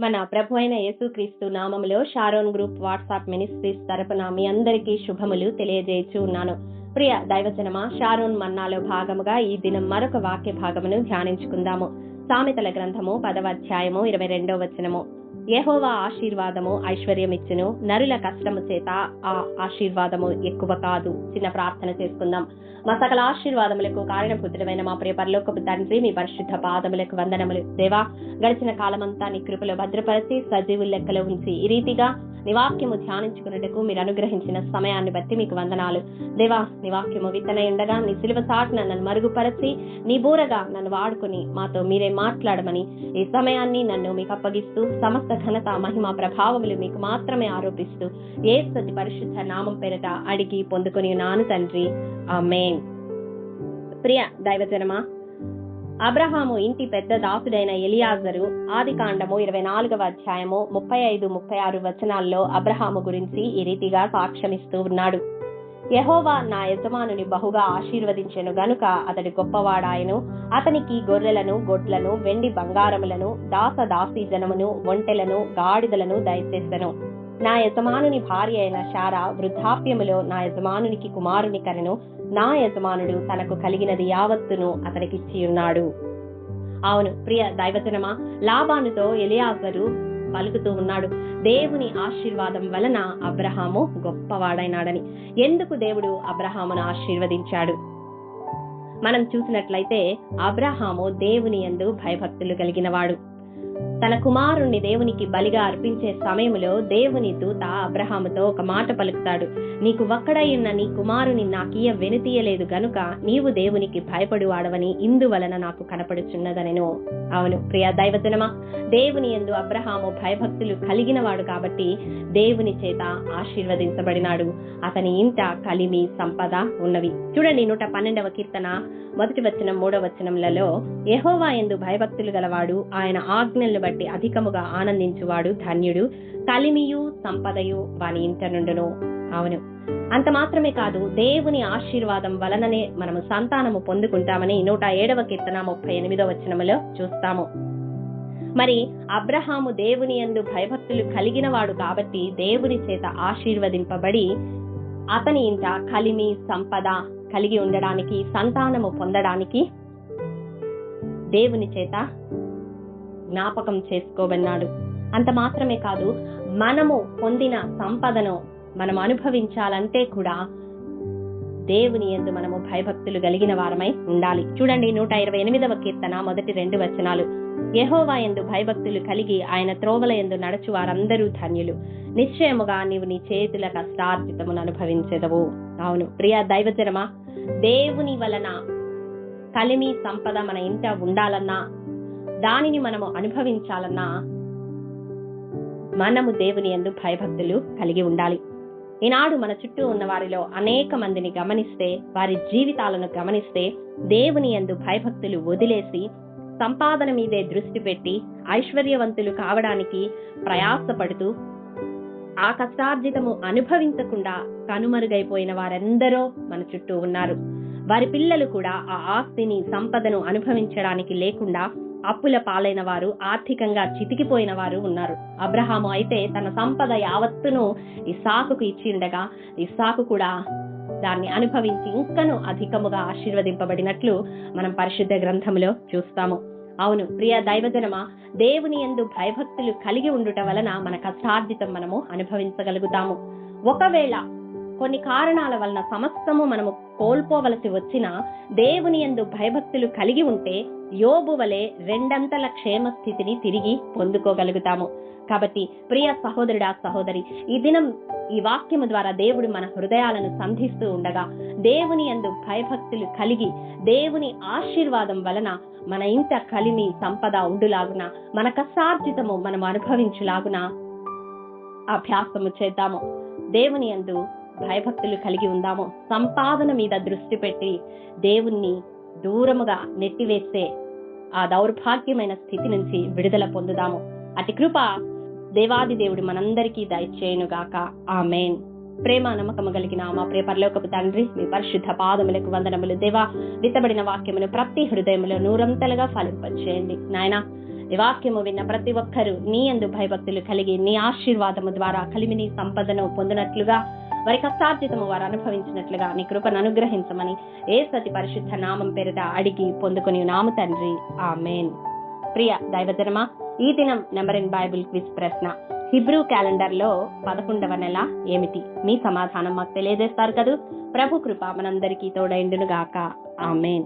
మన ప్రభు అయిన యేసుక్రీస్తు నామములో షారోన్ గ్రూప్ వాట్సాప్ మినిస్ట్రీస్ తరపున మీ అందరికీ శుభములు తెలియజేయచూ ఉన్నాను. ప్రియ దైవజనమా షారోన్ మన్నాలో భాగముగా ఈ దినం మరొక వాక్య భాగమును ధ్యానించుకుందాము. సామెతల గ్రంథము పదవ అధ్యాయము ఇరవై రెండో వచనము. యెహోవా ఆశీర్వాదము ఐశ్వర్యమిచ్చును. నరుల కష్టము చేత ఆ ఆశీర్వాదము ఎక్కువ కాదు. చిన్న ప్రార్థన చేసుకుందాం. మా సకల ఆశీర్వాదములకు కారణపుత్రమైన మా ప్రియ పరలోకపు తండ్రి మీ పరిశుద్ధ పాదములకు వందనములు. దేవా గడిచిన కాలమంతా నీ కృపలో భద్రపరిచి సజీవుల లెక్కలో ఉంచి ఈ రీతిగా నివాక్యము ధ్యానించుకున్నట్టుకు మీరు అనుగ్రహించిన సమయాన్ని బట్టి మీకు వందనాలు. దేవా నివాక్యము విత్తనై ఉండగా నీ సిలువ సాటున నన్ను మరుగుపరచి నీ బూరగా నన్ను వాడుకుని మాతో మీరే మాట్లాడమని ఈ సమయాన్ని నన్ను మీకు అప్పగిస్తూ సమ సమస్త ఘనత మహిమ ప్రభావములు మీకు మాత్రమే ఆరోపిస్తూ ఏ సతి పరిశుద్ధ నామం పేరట అడిగి పొందుకుని నాను తండ్రి. మేన్ ప్రియ దైవజనమా అబ్రహాము ఇంటి పెద్ద దాసుడైన ఎలియాజరు ఆది కాండము ఇరవై నాలుగవ అధ్యాయము ముప్పై ఐదు ముప్పై ఆరు వచనాల్లో అబ్రహాము గురించి ఈ రీతిగా సాక్ష్యమిస్తూ ఉన్నాడు. యహోవా నా యజమానుని బహుగా ఆశీర్వదించెను గనుక అతడి గొప్పవాడాయను. అతనికి గొర్రెలను గొడ్లను వెండి బంగారములను దాస దాసీ జనమును ఒంటెలను గాడిదలను దయచేసెను. నా యజమానుని భార్య అయిన శారా వృద్ధాప్యములో నా యజమానునికి కుమారుని కనెను. నా యజమానుడు తనకు కలిగినది యావత్తును అతనికిచ్చియున్నాడు. అవును ప్రియ దైవజనమా లాభానుతో ఎలియాజరు పలుకుతూ ఉన్నాడు. దేవుని ఆశీర్వాదం వలన అబ్రహాము గొప్పవాడైనాడని. ఎందుకు దేవుడు అబ్రహామును ఆశీర్వదించాడు? మనం చూసినట్లయితే అబ్రహాము దేవుని యందు భయభక్తులు కలిగిన వాడు తన కుమారుణ్ణి దేవునికి బలిగా అర్పించే సమయంలో దేవుని దూత అబ్రహాముతో ఒక మాట పలుకుతాడు. నీకు ఒక్కడై ఉన్న నీ కుమారుని నాకీయ వెనుతీయలేదు గనుక నీవు దేవునికి భయపడు వాడవని ఇందువలన నాకు కనపడుచున్నదనెను. అవును ప్రియ దైవజనమా దేవుని ఎందు అబ్రహాము భయభక్తులు కలిగిన వాడు కాబట్టి దేవుని చేత ఆశీర్వదించబడినాడు. అతని ఇంట కలిమి సంపద ఉన్నవి. చూడండి నూట పన్నెండవ కీర్తన మొదటి వచనం మూడవ వచనములలో యహోవా ఎందు భయభక్తులు గలవాడు ఆయన ఆజ్ఞలను బట్టి అధికముగా ఆనందించువాడు ధన్యుడు. కలిమియు సంపదయు వాని ఇంట నుండును. అవును. అంత మాత్రమే కాదు దేవుని ఆశీర్వాదం వలననే మనము సంతానము పొందుకుంటామని నూట ఏడవ కీర్తన ముప్పై ఎనిమిదో వచనములో చూస్తాము. మరి అబ్రహాము దేవుని ఎందు భయభక్తులు కలిగిన వాడు కాబట్టి దేవుని చేత ఆశీర్వదింపబడి అతని ఇంట కలిమి సంపద కలిగి ఉండడానికి సంతానము పొందడానికి దేవుని చేత జ్ఞాపకం చేసుకోవన్నాడు అంత మాత్రమే కాదు మనము పొందిన సంపదను మనం అనుభవించాలంటే కూడా దేవుని ఎందు మనము భయభక్తులు కలిగిన వారమై ఉండాలి. చూడండి నూట ఇరవై ఎనిమిదవ కీర్తన మొదటి రెండు వచనాలు. యహోవా ఎందు భయభక్తులు కలిగి ఆయన త్రోవల ఎందు నడచు వారందరూ ధన్యులు. నిశ్చయముగా నీవు నీ చేతుల కష్టార్జితమును అనుభవించదవు. అవును ప్రియ దైవజనమా దేవుని వలన కలిమి సంపద మన ఇంట ఉండాలన్నా దానిని మనము అనుభవించాలన్నా మనము దేవుని ఎందు భయభక్తులు కలిగి ఉండాలి. ఈనాడు మన చుట్టూ ఉన్న వారిలో అనేక మందిని గమనిస్తే వారి జీవితాలను గమనిస్తే దేవుని ఎందు భయభక్తులు వదిలేసి సంపాదన మీదే దృష్టి పెట్టి ఐశ్వర్యవంతులు కావడానికి ప్రయాసపడుతూ ఆ కష్టార్జితము అనుభవించకుండా కనుమరుగైపోయిన వారెందరో మన చుట్టూ ఉన్నారు. వారి పిల్లలు కూడా ఆ ఆస్తిని సంపదను అనుభవించడానికి లేకుండా అప్పుల పాలైన వారు ఆర్థికంగా చితికిపోయిన వారు ఉన్నారు. అబ్రహాము అయితే తన సంపద యావత్తును ఇసాకుకు ఇచ్చిండగా ఇసాకు కూడా దాన్ని అనుభవించి ఇంకను అధికముగా ఆశీర్వదింపబడినట్లు మనం పరిశుద్ధ గ్రంథములో చూస్తాము. అవును ప్రియ దైవజనమా దేవుని ఎందు భయభక్తులు కలిగి ఉండుట వలన మన కష్టార్జితం మనము అనుభవించగలుగుతాము. ఒకవేళ కొన్ని కారణాల వలన సమస్తము మనము కోల్పోవలసి వచ్చిన దేవుని ఎందు భయభక్తులు కలిగి ఉంటే యోబు వలె రెండంతల క్షేమ స్థితిని తిరిగి పొందుకోగలుగుతాము. కాబట్టి ప్రియ సహోదరుడా సహోదరి ఈ దినం ఈ వాక్యము ద్వారా దేవుడు మన హృదయాలను సంధిస్తూ ఉండగా దేవుని యందు భయభక్తులు కలిగి దేవుని ఆశీర్వాదం వలన మన ఇంత కలిమి సంపద ఉండులాగున మన కష్టార్జితము మనం అనుభవించులాగున అభ్యాసము చేద్దాము. దేవుని యందు భయభక్తులు కలిగి ఉందాము? సంపాదన మీద దృష్టి పెట్టి దేవుణ్ణి దూరముగా నెట్టివేస్తే ఆ దౌర్భాగ్యమైన స్థితి నుంచి విడుదల పొందుదాము. అతి కృప దేవాది దేవుడు మనందరికీ దయచేయునుగాక. ఆమెన్. ప్రేమ నమ్మకము కలిగిన మా ప్రియ పరలోకపు తండ్రి మీ పరిశుద్ధ పాదములకు వందనములు. దేవా విత్తబడిన వాక్యమును ప్రతి హృదయములో నూరంతలుగా ఫలింపచేయండి. నాయన ఈ వాక్యము విన్న ప్రతి ఒక్కరూ నీ అందు భయభక్తులు కలిగి నీ ఆశీర్వాదము ద్వారా కలిమిని సంపదను పొందినట్లుగా వారి కష్టార్జితము వారు అనుభవించినట్లుగా నీ కృపను అనుగ్రహించమని ఏ సతి పరిశుద్ధ నామం పేరిట అడిగి పొందుకుని నాము తండ్రి. ఆమెన్. ప్రియ దైవజనమా ఈ దినం నెంబర్ ఇన్ బైబిల్ క్విజ్ ప్రశ్న. హిబ్రూ క్యాలెండర్లో పదకొండవ నెల ఏమిటి? మీ సమాధానం మాకు తెలియజేస్తారు కదూ? ప్రభు కృప మనందరికీ తోడైండును గాక ఆమెన్.